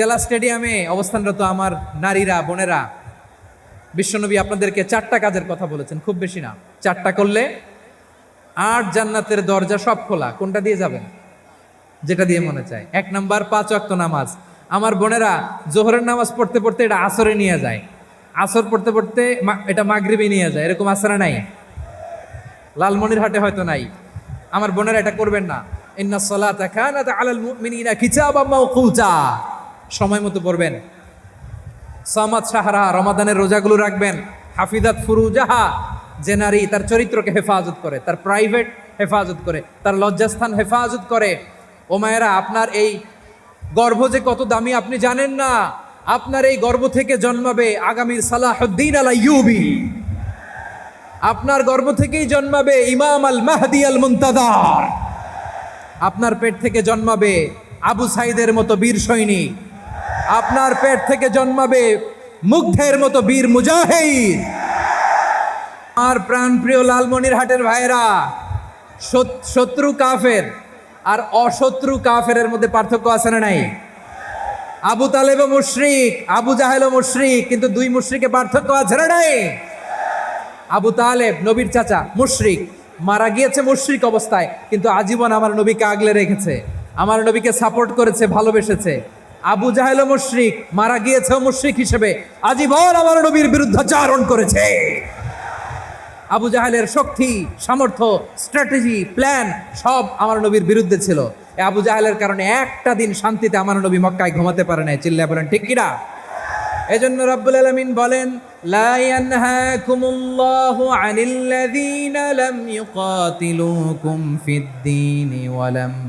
জেলা স্টেডিয়ামে অবস্থানরত আমার নারীরা, বোনেরা, বিশ্বনবী আপনাদেরকে চারটা কাজের কথা বলেছেন, খুব বেশি না। চারটা করলে আট জান্নাতের দরজা সব খোলা, কোনটা দিয়ে যাবেন? যেটা দিয়ে মনে চায়। এক নাম্বার, পাঁচ অক্ত নামাজ। আমার বোনেরা, জোহরের নামাজ পড়তে পড়তে এটা আসরে নিয়ে যায়। আসর পড়তে পড়তে এটা মাগরিবে নিয়ে যায়। এরকম আসরে নাই। লালমনির হাটে হয়তো নাই। আমার বোনেরা এটা করবেন না। ইন্না সলাতা কানাত আলাল মুমিনিনা কিতাবাম মাওকুতা সময় মতো পড়বেন। সামাদ সাহারা রমাদানের রোজাগুলো রাখবেন। হাফিজাত ফুরুজাহা যে নারী তার চরিত্রকে হেফাজত করে, তার প্রাইভেট হেফাজত করে, তার লজ্জাস্থান হেফাজত করে। ও মায়েরা, আপনার এই গর্ভ যে কত দামি আপনি জানেন না। আপনার এই গর্ভ থেকে জন্মাবে আগামীর সালাহুদ্দিন আলা ইউবি আপনার গর্ভ থেকেই জন্মাবে ইমাম আল মাহদি আল মুন্তাদার আপনার পেট থেকে জন্মাবে আবু সাইদের মতো বীর সৈনিক। আপনার পেট থেকে জন্মাবে মুগ্ধের মতো বীর মুজাহিদ। আর প্রাণপ্রিয় লালমনির হাটের ভাইরা শত- শত্রু কাফের আর অশত্রু কাফেরের মধ্যে পার্থক্য আছে না নাই? আবু তালেব মুশরিক, আবু জাহেল মুশরিক, কিন্তু দুই মুশরিকে পার্থক্য আছে না নাই? আবু তালেব, নবীর চাচা, মুশরিক, মারা গিয়েছে মুশরিক অবস্থায়, কিন্তু আজীবন আমার নবীকে আগলে রেখেছে। আমার নবীকে সাপোর্ট করেছে, ভালোবেসেছে। আবু জাহেল মুশরিক, মারা গিয়েছে মুশরিক হিসেবে। আজীবন আমার নবীর বিরুদ্ধাচারণ করেছে। আবু জাহেলের শক্তি, সামর্থ্য, স্ট্র্যাটেজি, প্ল্যান সব আমার নবীর বিরুদ্ধে ছিল। আবু জাহেলের কারণে একটা দিন শান্তিতে আমার নবী মক্কায় ঘুমাতে পারে নাই। চিল্লা বলেন, ঠিক কিনা এজন্য রব্বুল আলামিন বলেন আনিল্লাযীনা লাম ইউকাতিলুকুম ফিদ-দীন ওয়া লাম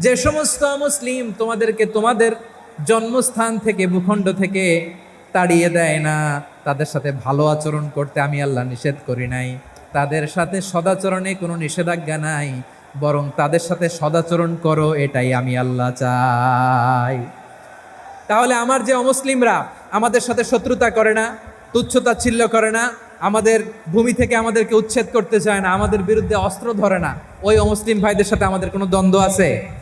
যে সমস্ত মুসলিম তোমাদেরকে তোমাদের জন্মস্থান থেকে, ভূখণ্ড থেকে তাড়িয়ে দেয় না, তাদের সাথে ভালো আচরণ করতে আমি আল্লাহ নিষেধ করি নাই। তাদের সাথে সদাচরণে কোনো নিষেধাজ্ঞা নাই, বরং তাদের সাথে সদাচরণ করো, এটাই আমি আল্লাহ চাই। তাহলে আমার যে অমুসলিমরা আমাদের সাথে শত্রুতা করে না, তুচ্ছতা তুচ্ছতাচ্ছিল্য করে না, আমাদের ভূমি থেকে আমাদেরকে উচ্ছেদ করতে চায় না, আমাদের বিরুদ্ধে অস্ত্র ধরে না, ওই অমুসলিম ভাইদের সাথে আমাদের কোনো দ্বন্দ্ব আছে?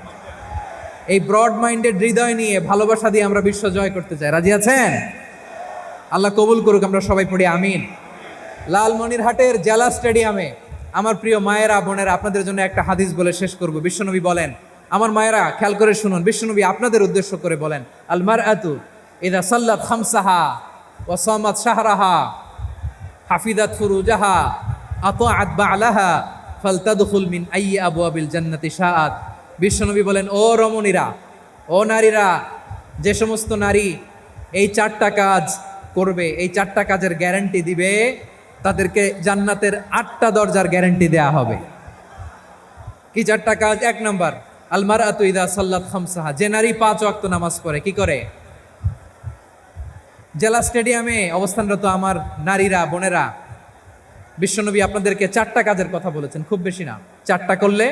এই ব্রড মাইন্ডেড হৃদয় নিয়ে ভালোবাসা দিয়ে আমরা বিশ্ব জয় করতে চাই। রাজি আছেন? আল্লাহ কবুল করুক, আমরা সবাই পড়ি, আমিন। লালমনিরহাটের জেলা স্টেডিয়ামে আমার প্রিয় মায়েরা, বোনেরা, আপনাদের জন্য একটা হাদিস বলে শেষ করব। বিশ্বনবী বলেন, আমার মায়েরা, খেয়াল করে শুনুন, বিশ্বনবী আপনাদের উদ্দেশ্য করে বলেন আলমার আতু ইদা সাল্লাত খামসাহা ওয়াসামাত শাহরাহা হাফিদাত ফুরুজাহা, আতাআত বালাহা, ফালতাদখুল মিন আইয়ি আবওয়াবিল জান্নাতি শাআত। বিশ্বনবী বলেন, ও রমণীরা, ও নারীরা, যে সমস্ত নারী এই চারটা কাজ করবে, এই চারটা কাজের গ্যারান্টি দিবে, তাদেরকে জান্নাতের আটটা দরজার গ্যারান্টি দেয়া হবে। কি চারটা কাজ? এক নাম্বার আলমার আতুইদা সাল্লাত খামসাহা যে নারী পাঁচ ওয়াক্ত নামাজ পড়ে, কি করে? জেলা স্টেডিয়ামে অবস্থানরত আমার নারীরা, বোনেরা, বিশ্বনবী আপনাদেরকে চারটা কাজের কথা বলেছেন, খুব বেশি না। চারটা করলে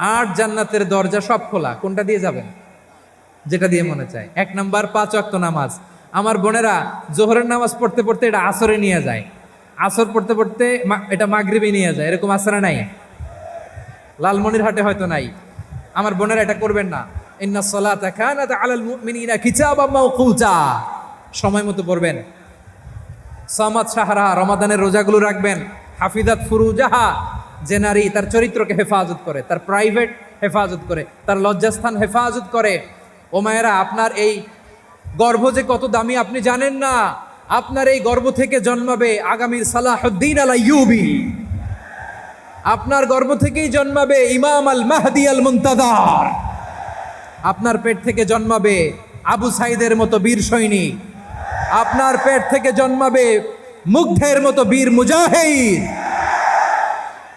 আট জান্নাতের দরজা সব খোলা, কোনটা দিয়ে যাবেন? যেটা দিয়ে মনে চায়। এক নাম্বার, পাঁচ ওয়াক্ত নামাজ। আমার বোনেরা, জোহরের নামাজ পড়তে পড়তে এটা আসরে নিয়ে যায়। আসর পড়তে পড়তে এটা মাগরিবে নিয়ে যায়। এরকম আসরে নাই। লালমনির হাটে হয়তো নাই। আমার বোনেরা এটা করবেন না। ইন্না সলাতা সময় মতো পড়বেন। সামাদ সাহারা রমাদানের রোজাগুলো রাখবেন। হাফিজাত ফুরুজাহা যে নারী তার চরিত্রকে হেফাজত করে, তার প্রাইভেট হেফাজত করে, তার লজ্জাস্থান হেফাজত করে। ও মায়েরা, আপনার এই গর্ভ যে কত দামি আপনি জানেন না? আপনার এই গর্ভ থেকে জন্মাবে আগামীর সালাহুদ্দিন আল ইউবি আপনার গর্ভ থেকেই জন্মাবে ইমাম আল মাহদি আল মুন্তাদার আপনার পেট থেকে জন্মাবে আবু সাইদের মতো বীর সৈনিক আপনার পেট থেকে জন্মাবে মুগ্ধের মতো বীর মুজাহিদ।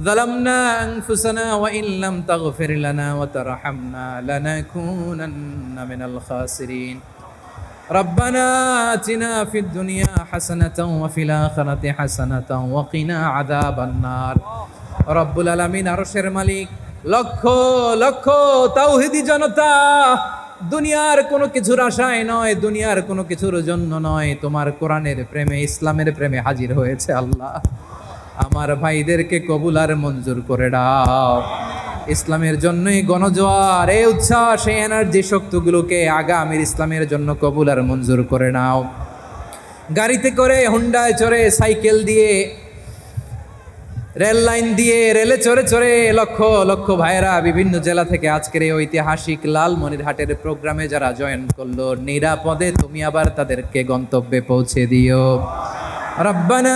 ظلمنا أنفسنا وإن لم تغفر لنا وترحمنا لنكونن من الخاسرين ربنا آتنا في الدنيا حسنة وفي الآخرة حسنة وقنا عذاب النار رب العالمين আরশের মালিক লক্ষ লক্ষ তাওহিদি জনতা দুনিয়ার কোনো কিছুর আশায় নয় দুনিয়ার কোনো কিছুর জন্য নয় তোমার কোরআনের প্রেমে ইসলামের প্রেমে হাজির হয়েছে আল্লাহ আমার ভাইদেরকে কবুল আর মঞ্জুর করে দাও। ইসলামের জন্যই গণজোয়ার, এই উচ্ছ্বাস, এই এনার্জি শক্তিগুলোকে আগামীর ইসলামের জন্য কবুল আর মঞ্জুর করে নাও। গাড়িতে করে হুন্ডায় চড়ে, সাইকেল দিয়ে, রেল লাইন দিয়ে, রেলে চড়ে চড়ে লক্ষ লক্ষ ভাইয়েরা বিভিন্ন জেলা থেকে আজকের এই ঐতিহাসিক লালমনিরহাটের প্রোগ্রামে যারা জয়েন করল, নিরাপদে তুমি আবার তাদেরকে গন্তব্যে পৌঁছে দিও। রব্বানা